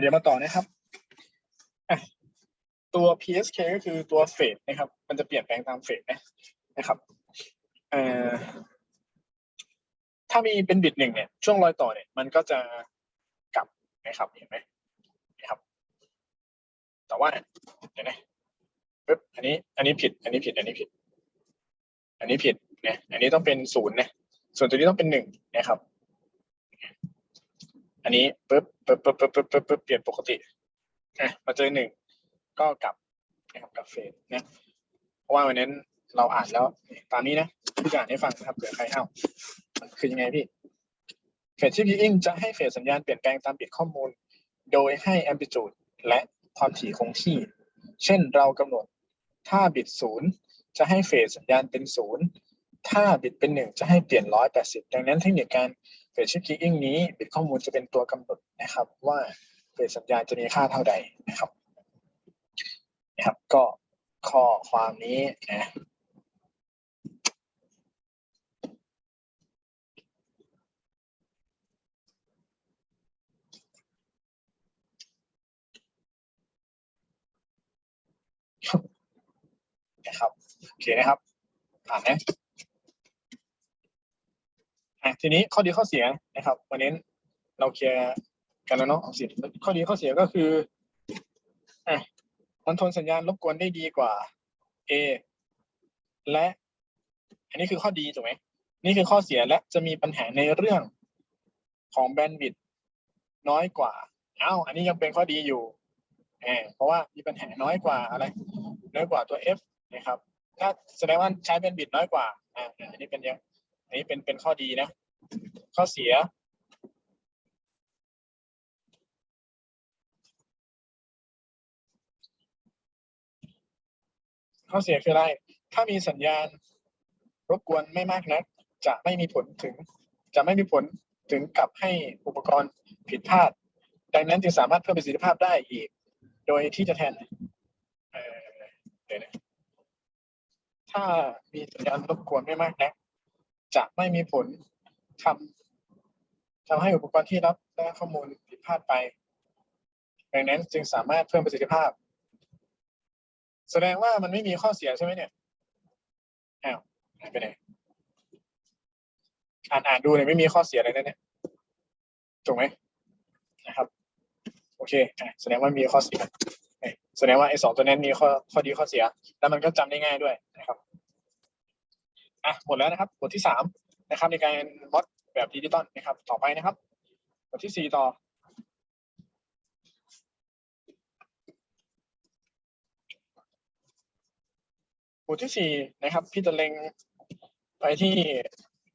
เดี๋ยวมาต่อนะครับตัว PSK ก็คือตัวเฟสนะครับ มันจะเปลี่ยนแปลงตามเฟสนะนะครับถ้ามีเป็นบิตหนึ่งเนี่ย ช่วงรอยต่อเนี่ย มันก็จะกลับนะครับ เห็นไหมนะครับ แต่ว่าเดี๋ยวนะปึ๊บอันนี้ อันนี้ผิด อันนี้ผิด อันนี้ผิด อันนี้ผิดนะอันนี้ต้องเป็นศูนย์นะ ส่วนตัวนี้ต้องเป็นหนึ่งนะครับ อันนี้ปึ๊บปึ๊บปึ๊บปึ๊บปึ๊บปึ๊บเปลี่ยนปกติอะมาเจอหนึ่งก็กลับนะครับกลับเฟสนะเพราะว่าวันนั้นเราอ่านแล้วตามนี้นะพี่จะอ่านให้ฟังนะครับเผื่อใครเอ้าคือยังไงพี่เฟสที่พีอิงจะให้เฟสสัญญาณเปลี่ยนแปลงตามบิตข้อมูล โดยให้แอมพลิจูดและความถี่คงที่ เช่นเรากำหนดถ้าบิตศูนย์จะให้เฟสสัญญาณเป็นศูนย์ ถ้าบิตเป็นหนึ่งจะให้เปลี่ยนร้อยแปดสิบดังนั้นเทคนิคการเฟสชิปคีอิงนี้บิตข้อมูลจะเป็นตัวกำหนดนะครับว่าเฟสสัญญาณจะมีค่าเท่าใดนะครับนะครับก็ข้อความนี้นะนะครับโอเคนะครับผ่านนะ อะทีนี้ข้อดีข้อเสียนะครับวันนี้เราเคลียร์กันแล้วเนาะเอาสิข้อดีข้อเสียก็คืออะมันทนสัญญาณรบกวนได้ดีกว่า A และ อันนี้คือข้อดีถูกไหมนี่คือข้อเสียและจะมีปัญหาในเรื่องของแบนด์วิดต์น้อยกว่าอ้าวอันนี้ยังเป็นข้อดีอยู่เพราะว่ามีปัญหาน้อยกว่าอะไรน้อยกว่าตัว F นะครับ ถ้าแสดงว่าใช้แบนด์วิดต์น้อยกว่าอ่าอันนี้เป็นยัง นนี้เป็นเป็นข้อดีนะ ข้อเสีย ข้อเสียคืออะไร ถ้ามีสัญญาณรบกวนไม่มากนักจะไม่มีผลถึง จะไม่มีผลถึงกับให้อุปกรณ์ผิดพลาด ดังนั้นจึงสามารถเพิ่มประสิทธิภาพได้อีก โดยที่จะแทนเดี๋ยวนะถ้ามีสัญญาณรบกวนไม่มากนัก จะไม่มีผลทำทำให้อุปกรณ์ที่รับได้ข้อมูลผิดพลาดไป ดังนั้นจึงสามารถเพิ่มประสิทธิภาพ แสดงว่ามันไม่มีข้อเสียใช่ไหมเนี่ยอ้าวหายไปไหนอ่านอ่านดูเนี่ยไม่มีข้อเสียอะไรนะเนี่ยถูกไหมนะครับ โอเคแสดงว่ามีข้อเสียแสดงว่าไอ้สองตัวนั้นมีข้อข้อดีข้อเสีย แล้วมันก็จำได้ง่ายด้วยนะครับ อะหมดแล้วนะครับบทที่สามนะครับในการมอดแบบดิจิตอลนะครับ ต่อไปนะครับบทที่สี่ต่อบทที่สี่นะครับ พี่จะเล็งไปที่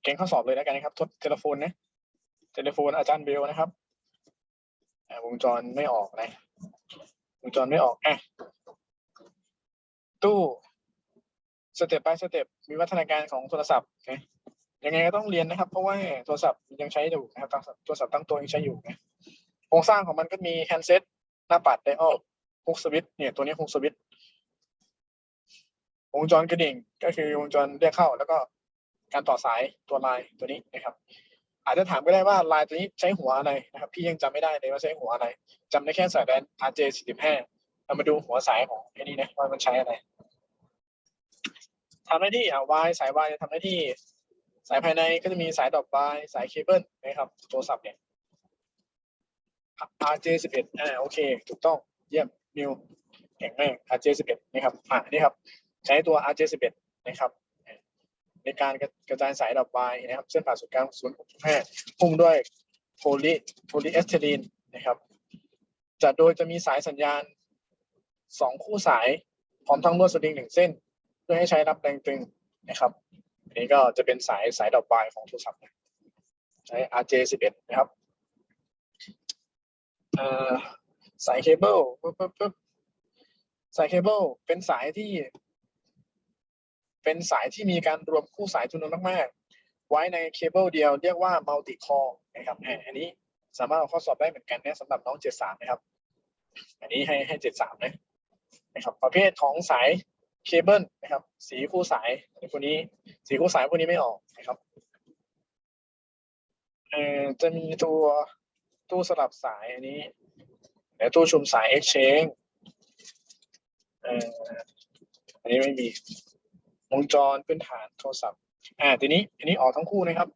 เก่งข้อสอบเลยแล้วกันนะครับ ทดเทเลโฟนนะเทเลโฟนอาจารย์เบลนะครับวงจรไม่ออกนะวงจรไม่ออกอะตู้ สเต็ป by สเต็ปมีวัฒนาการของโทรศัพท์นะยังไงก็ต้องเรียนนะครับ เพราะว่าโทรศัพท์ยังใช้อยู่นะครับโทรศัพท์ตั้งตัวยังใช้อยู่นะโครงสร้างของมันก็มีแฮนด์เซ็ตหน้าปัดไดออลฮุกสวิตช์เนี่ยตัวนี้ฮุกสวิตช์วงจรกระดิ่งก็คือวงจรเรียกเข้า แล้วก็การต่อสายตัวลายตัวนี้นะครับ อาจจะถามก็ได้ว่าลายตัวนี้ใช้หัวอะไรนะครับ พี่ยังจำไม่ได้เลยว่าใช้หัวอะไรจำได้แค่สายแดน RJ45 เรามาดูหัวสายของไอ้นี่นะว่ามันใช้อะไร ทำหน้าที่อะ Y สาย Y จะทำหน้าที่ สายภายในก็จะมีสายดอก Y สายเคเบิลนะครับโทรศัพท์เนี่ย RJ11 อ่าโอเค ถูกต้องเยี่ยมนิวเก่งมาก RJ11 นะครับอ่านี่ครับ ใช้ตัว RJ11 นะครับในการกระจายสายดอกไม้นะครับ เส้นผ่าศูนย์กลางศูนย์65หุ้มด้วยโพลีโพลีเอสเทลีนนะครับจะโดยจะมีสายสัญญาณสองคู่สาย พร้อมทั้งลวดสลิงหนึ่งเส้น พื่อให้ใช้รับแรงตึงนะครับอันนี้ก็จะเป็นสายสายดอกไม้ของโทรศัพท์ใช้ RJ11 นะครับสายเคเบิลสายเคเบิลเป็นสายที่ เป็นสายที่มีการรวมคู่สายจำนวนมากๆ ไว้ในเคเบิลเดียวเรียกว่ามัลติคอร์นะครับอันนี้สามารถเอาข้อสอบได้เหมือนกันนะสำหรับน้อง73นะครับ อันนี้ให้ให้73นะนะครับ ประเภทของสาย เคเบิลนะครับ สีคู่สายอันนี้พวกนี้ สีคู่สายพวกนี้ไม่ออกนะครับเอ่อจะมีตัวตู้สลับสายอันนี้ในตู้ชุมสาย Exchange เอ่ออันนี้ไม่มีวงจรพื้นฐานโทรศัพท์อ่าทีนี้อันนี้ออกทั้งคู่นะครับ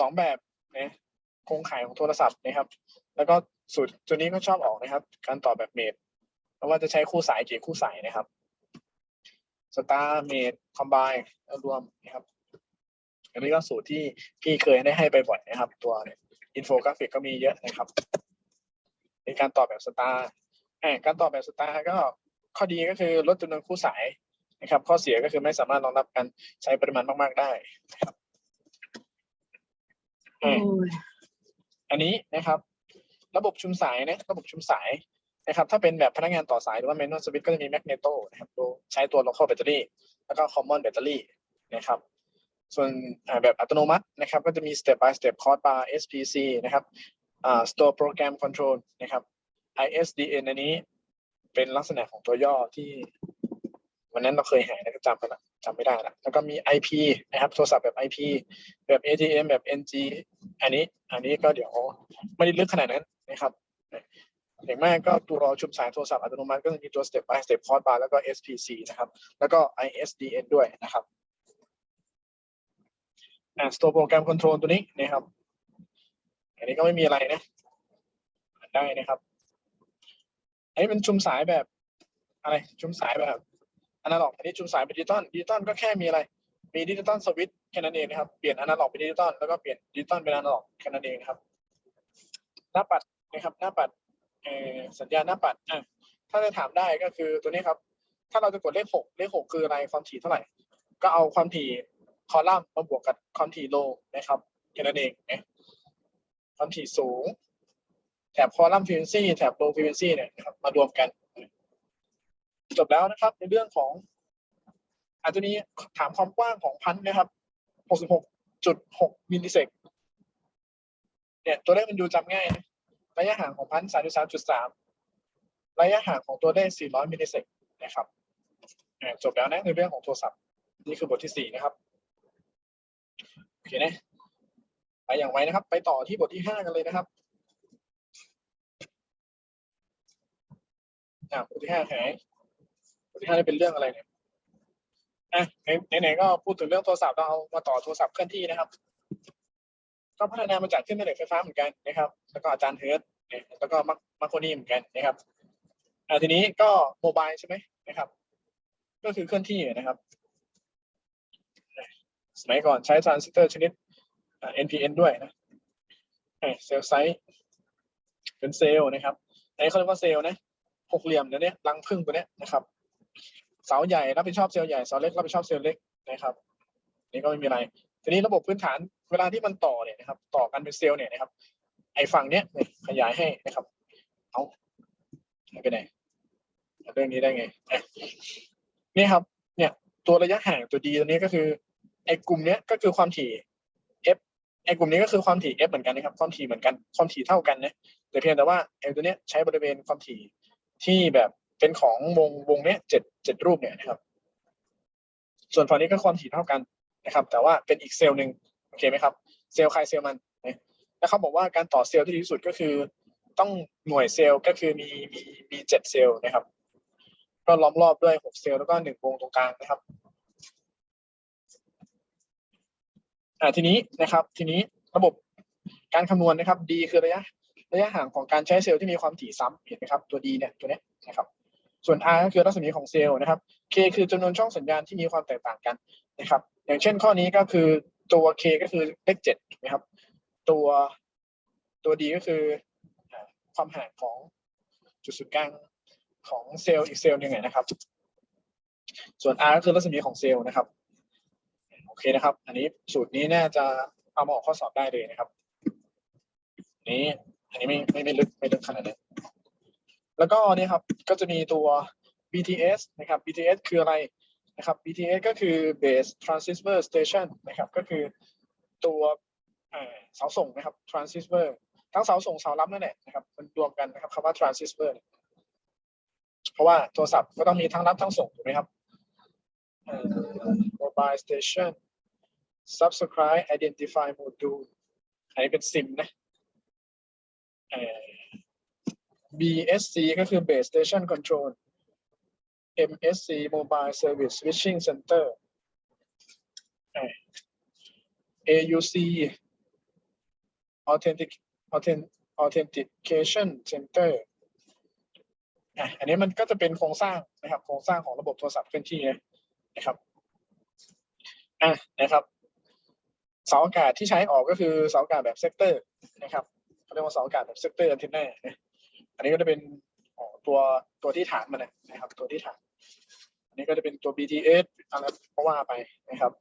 สองแบบนะโครงข่ายของโทรศัพท์นะครับ แล้วก็สูตรตัวนี้ก็ชอบออกนะครับ การต่อแบบเมดเพราะว่าจะใช้คู่สายกี่คู่สายนะครับ สตาร์เมดคอมไบรวมนะครับอันนี้ก็สูตรที่พี่เคยได้ให้ไปบ่อยนะครับ ตัวอินโฟกราฟิกก็มีเยอะนะครับในการต่อแบบสตาร์การต่อแบบสตาร์ก็ข้อดีก็คือลดจำนวนคู่สายนะครับ ข้อเสียก็คือไม่สามารถรองรับการใช้ปริมาณมาก ๆ ได้นะครับโอ้ยอันนี้นะครับ ระบบชุมสายนะ ระบบชุมสาย นะครับถ้าเป็นแบบพนักงานต่อสายหรือว่า manual switch ก็จะมี magneto นะครับตัวใช้ตัว local battery แล้วก็ common battery นะครับส่วนแบบอัตโนมัตินะครับก็จะมี step by step code bar SPC นะครับอ่า store program control นะครับ ISDN อันนี้เป็นลักษณะของตัวย่อที่วันนั้นเราเคยหาแล้วก็จำไปละจำไม่ได้ละแล้วก็มี IP นะครับ โทรศัพท์แบบ IP แบบ ATM แบบ NG อันนี้ อันนี้ก็เดี๋ยวไม่ได้ลึกขนาดนั้นนะครับ อย่างมากก็ตัวชุมสายโทรศัพท์อัตโนมัติก็จะมีตัว step by step code bar แล้วก็ SPC นะครับ แล้วก็ ISDN ด้วยนะครับอ่า store program control ตัวนี้นะครับ อันนี้ก็ไม่มีอะไรนะได้นะครับอันนี้เป็นชุมสายแบบอะไรชุมสายแบบอนาล็อกอันนี้ชุมสายเป็นดิจิตอลดิจิตอลก็แค่มีอะไร มีดิจิตอลสวิตช์แค่นั้นเองนะครับเปลี่ยนอนาล็อกเป็นดิจิตอลแล้วก็เปลี่ยนดิจิตอลเป็นอนาล็อกแค่นั้นเองครับ หน้าปัดนะครับ หน้าปัด สัญญาณหน้าปัดถ้าจะถามได้ก็คือตัวนี้ครับ ถ้าเราจะกดเลขหกเลขหกคืออะไรความถี่เท่าไหร่ ก็เอาความถี่คอลัมน์มาบวกกับความถี่โลนะครับแค่นั้นเองนะความถี่สูง แถบคอลัมน์ฟ e เ u นซีแถบโลฟ e เ u นซีเนี่ยนะครับมารวมกัน จบแล้วนะครับ ในเรื่องของอาจจะมีถามความกว้างของพันธุ์นะครับ66.6มิลลิเซกเนี่ยตัวเลขมันดูจำง่ายนะ ระยะห่างของพันธุ์33.3ระยะห่างของตัวเลข400มิลลิเซกนะครับจบแล้วนะในเรื่องของโทรศัพท์ นี่คือบทที่สี่นะครับโอเคนะไปอย่างไวนะครับ ไปต่อที่บทที่ห้ากันเลยนะครับอ่าบทที่ห้าหายบทที่ห้านี่เป็นเรื่องอะไรเนี่ยอะไหนไหนก็พูดถึงเรื่องโทรศัพท์เราเอามาต่อโทรศัพท์เคลื่อนที่นะครับ ก็พัฒนามาจากขึ้นแม่เหล็กไฟฟ้าเหมือนกันนะครับแล้วก็อาจารย์เฮิร์ตแล้วก็มักมักโคนีเหมือนกันนะครับอ่าทีนี้ก็โมบายใช่ไหมนะครับ ก็คือเคลื่อนที่นะครับ สมัยก่อนใช้ทรานซิสเตอร์ชนิด NPN ด้วยนะเซลล์ไซต์เป็นเซลล์นะครับอันนี้เขาเรียกว่าเซลล์นะหกเหลี่ยมเดี๋ยวนี้รังผึ้งตัวเนี้ยนะครับ เสาใหญ่รับผิดชอบเซลล์ใหญ่เสาเล็กรับผิดชอบเซลล์เล็กนะครับ นี่ก็ไม่มีอะไร ทีนี้ระบบพื้นฐานเวลาที่มันต่อเนี่ยนะครับ ต่อกันเป็นเซลล์เนี่ยนะครับ ไอ้ฝั่งเนี้ยเนี่ยขยายให้นะครับเอาไปไหนเรื่องนี้ได้ไงอะนี่ครับ เนี่ยตัวระยะห่างตัวดีตัวนี้ก็คือไอ้กลุ่มเนี้ยก็คือความถี่ f ไอ้กลุ่มนี้ก็คือความถี่ f เหมือนกันนะครับ ความถี่เหมือนกัน ความถี่เท่ากันนะแต่เพียงแต่ว่าไอ้ตัวเนี้ยใช้บริเวณความถี่ที่แบบเป็นของวงวงเนี้ยเจ็ดเจ็ดรูปเนี่ยนะครับ ส่วนฝั่งนี้ก็ความถี่เท่ากัน นะครับ แต่ว่าเป็นอีกเซลล์หนึ่งโอเคไหมครับ เซลล์ใครเซลล์มันนะแล้วเขาบอกว่าการต่อเซลล์ที่ดีที่สุดก็คือ ต้องหน่วยเซลล์ก็คือมีมีมีเจ็ดเซลล์นะครับ ก็ล้อมรอบด้วยหกเซลล์แล้วก็หนึ่งวงตรงกลางนะครับอ่าทีนี้นะครับ ทีนี้ระบบการคำนวณนะครับ D คือระยะระยะห่างของการใช้เซลล์ที่มีความถี่ซ้ำเห็นไหมครับ ตัว D เนี่ยตัวเนี้ยนะครับ ส่วน R ก็คือรัศมีของเซลล์นะครับ K คือจำนวนช่องสัญญาณที่มีความแตกต่างกันนะครับ อย่างเช่นข้อนี้ก็คือตัว K ก็คือเลขเจ็ดนะครับ ตัวตัว D ก็คือความห่างของจุดศูนย์กลางของเซลล์อีกเซลล์หนึ่งนะครับ ส่วน R ก็คือรัศมีของเซลล์นะครับโอเคนะครับ อันนี้สูตรนี้น่าจะเอามาออกข้อสอบได้เลยนะครับอันนี้อันนี้ไม่ไม่ไม่ลึกไม่ลึกขนาดนั้น แล้วก็นี่ครับก็จะมีตัว BTS นะครับ BTS คืออะไรนะครับ BTS ก็คือ Base Transceiver Station นะครับก็คือตัวเสาส่งนะครับ Transceiver ทั้งเสาส่งเสารับนั่นแหละนะครับมันรวมกันนะครับคำว่า Transceiver เพราะว่าโทรศัพท์ก็ต้องมีทั้งรับทั้งส่งถูกไหมครับ Mobile Station Subscribe Identify Module อันนี้เป็นซิมนะ BSC ก็คือ Base Station Control MSC Mobile Service Switching Center AUC Authentic Authentication Center อันนี้มันก็จะเป็นโครงสร้างนะครับ โครงสร้างของระบบโทรศัพท์เคลื่อนที่นะครับอะนะครับ เสาอากาศที่ใช้ออกก็คือเสาอากาศแบบเซกเตอร์นะครับเขาเรียกว่าเสาอากาศแบบเซกเตอร์อันเทนเน่ อันนี้ก็จะเป็นตัวตัวที่ฐานมันนะครับ ตัวที่ฐาน อันนี้ก็จะเป็นตัว BTS อะไรก็ว่าไปนะครับ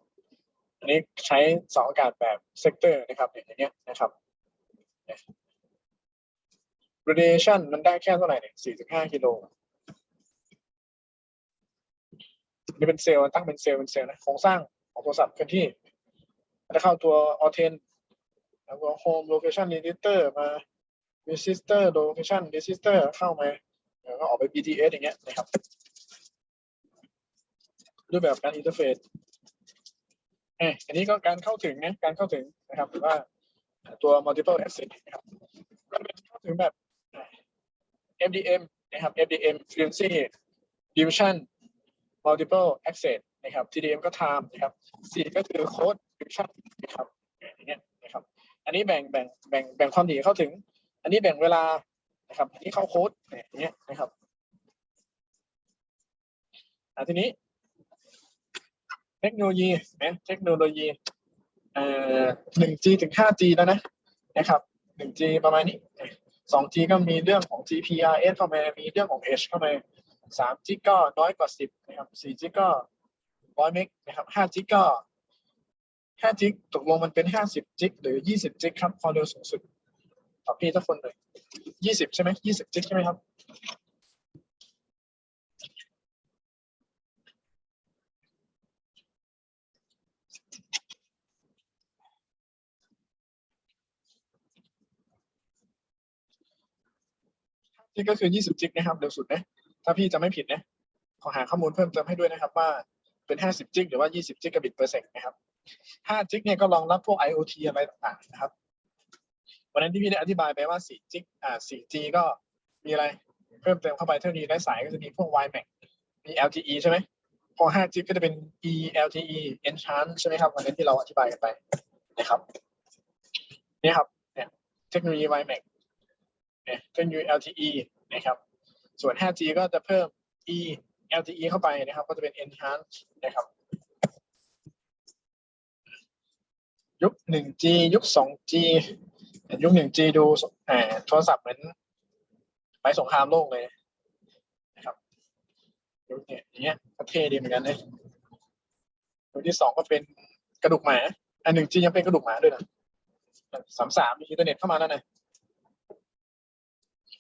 อันนี้ใช้เสาอากาศแบบเซกเตอร์นะครับอย่างเงี้ยนะครับ radiation มันได้แค่เท่าไหร่เนี่ย4.5กิโลนี่เป็นเซลล์ตั้งเป็นเซลล์เป็นเซลล์นะโครงสร้างของโทรศัพท์เคลื่อนที่จะเข้าตัว Authent แล้วก็ Home Location Register มา Resistor Location Resistor เข้ามาแล้วก็ออกไป BTS อย่างเงี้ยนะครับ รูปแบบการอินเทอร์เฟซเอ่อันนี้ก็การเข้าถึงนะการเข้าถึงนะครับหรือว่าตัว multiple access นะครับก็เป็นเข้าถึงแบบ MDM นะครับ MDM Frequency Division Multiple Access นะครับ TDM ก็ Time นะครับ C ก็คือ Code Division นะครับอย่างเงี้ยนะครับ อันนี้แบ่งแบ่งแบ่งแบ่งความถี่เข้าถึง อันนี้แบ่งเวลานะครับอันนี้เข้าโค้ดอย่างเงี้ยนะครับอะทีนี้เทคโนโลยีนะเทคโนโลยีเอ่อ 1G ถึง 5G แล้วนะนะครับ 1G ประมาณนี้ 2G ก็มีเรื่องของ GPRS เข้ามามีเรื่องของ H เข้ามา 3G ก็น้อยกว่า 10นะครับ 4G ก็100เมกนะครับ 5G ก็ 5G ตกลงมันเป็น 50 g หรือ 20 g ครับความเร็วสูงสุด ตอบพี่ทุกคนเลย20ใช่ไหม20 g ใช่ไหมครับนี่ก็คือ20จิกนะครับเร็วสุดนะถ้าพี่จะไม่ผิดนะขอหาข้อมูลเพิ่มเติมให้ด้วยนะครับว่าเป็น50จิกหรือว่า20จิกะบิตเปอร์เซ็นต์นะครับ5จิกเนี่ยก็รองรับพวก IoT อะไรต่างๆนะครับ วันนั้นที่พี่ได้อธิบายไปว่า4จิกอ่า 4G ก็มีอะไรเพิ่มเติมเข้าไปเท่านี้ได้สายก็จะมีพวก WiMAX มี LTE ใช่ไหมพอ5จิกก็จะเป็น E LTE Enchant ใช่ไหมครับวันนั้นที่เราอธิบายกันไปนะครับนี่ครับเนี่ยเทคโนโลยี WiMAX เนี่ยเทคโนโลยี LTE นะครับส่วน 5G ก็จะเพิ่ม E LTE เข้าไปนะครับ ก็จะเป็น enhance นะครับ ยุค 1G ยุค 2G ยุค 1G ดูแหมโทรศัพท์เหมือนไปสงครามโลกเลยนะครับยุคเนี้ยอย่างเงี้ยก็เท่ดีเหมือนกันเลยยุคที่สองก็เป็นกระดูกหมา อัน 1G ยังเป็นกระดูกหมาด้วยนะสามสามมีอินเทอร์เน็ตเข้ามาแล้วนะ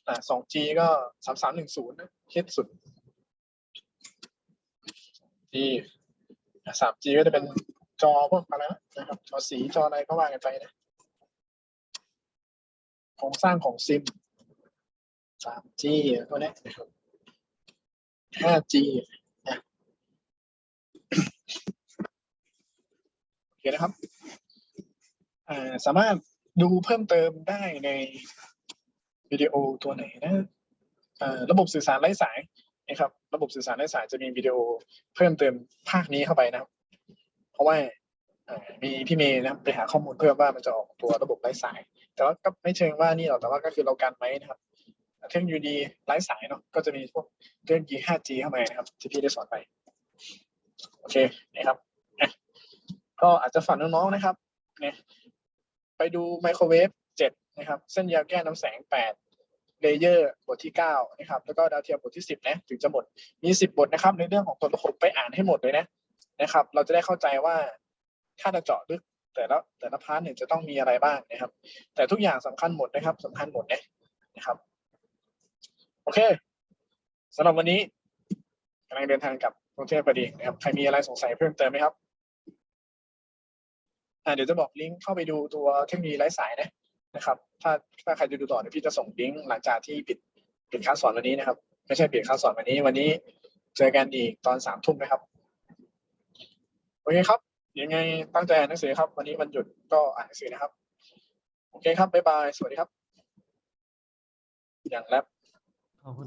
อ่า 2G ก็สามสามหนึ่งศูนย์ฮิตสุด G อ่า 3G ก็จะเป็นจอพวกอะไรนะนะครับจอสีจออะไรก็ว่ากันไปนะ โครงสร้างของซิม 3G พวกนี้นะครับ 5G นะโอเคนะครับสามารถดูเพิ่มเติมได้ในวิดีโอตัวไหนนะระบบสื่อสารไร้สายนะครับ ระบบสื่อสารไร้สายจะมีวิดีโอเพิ่มเติมภาคนี้เข้าไปนะครับ เพราะว่ามีพี่เมย์นะไปหาข้อมูลเพิ่มว่ามันจะออกตัวระบบไร้สาย แต่ว่าก็ไม่เชิงว่านี่หรอกแต่ว่าก็คือเรากันไว้นะครับเทคโนโลยีไร้สายเนาะก็จะมีพวกเทคโนโลยี 5G เข้ามานะครับที่พี่ได้สอนไปโอเคนะครับก็อาจจะฝากน้องๆนะครับเนี่ยไปดูไมโครเวฟ7นะครับ เส้นยาวแก้น้ำแสง 8 เลเยอร์บทที่ 9 นะครับ แล้วก็ดาวเทียมบทที่ 10 นะ ถึงจะหมด มี 10 บทนะครับ ในเรื่องของตัวระบบไปอ่านให้หมดเลยนะนะครับ เราจะได้เข้าใจว่าถ้าจะเจาะลึก แต่ละแต่ละพาร์ทเนี่ยจะต้องมีอะไรบ้างนะครับ แต่ทุกอย่างสำคัญหมดนะครับสำคัญหมดนะนะครับโอเคสำหรับวันนี้กำลังเดินทางกลับกรุงเทพพอดีนะครับใครมีอะไรสงสัยเพิ่มเติมไหมครับเดี๋ยวจะบอกลิงก์เข้าไปดูตัวเทคโนโลยีไร้สายนะนะครับ ถ้าถ้าใครจะดูต่อเดี๋ยวพี่จะส่งลิงก์หลังจากที่ปิดปิดคลาสสอนวันนี้นะครับ ไม่ใช่ปิดคลาสสอนวันนี้ วันนี้เจอกันอีกตอนสามทุ่มนะครับ โอเคครับ ยังไงตั้งใจอ่านหนังสือครับ วันนี้วันหยุดก็อ่านหนังสือนะครับ โอเคครับบ๊ายบาย สวัสดีครับ อย่างแรปขอบคุณ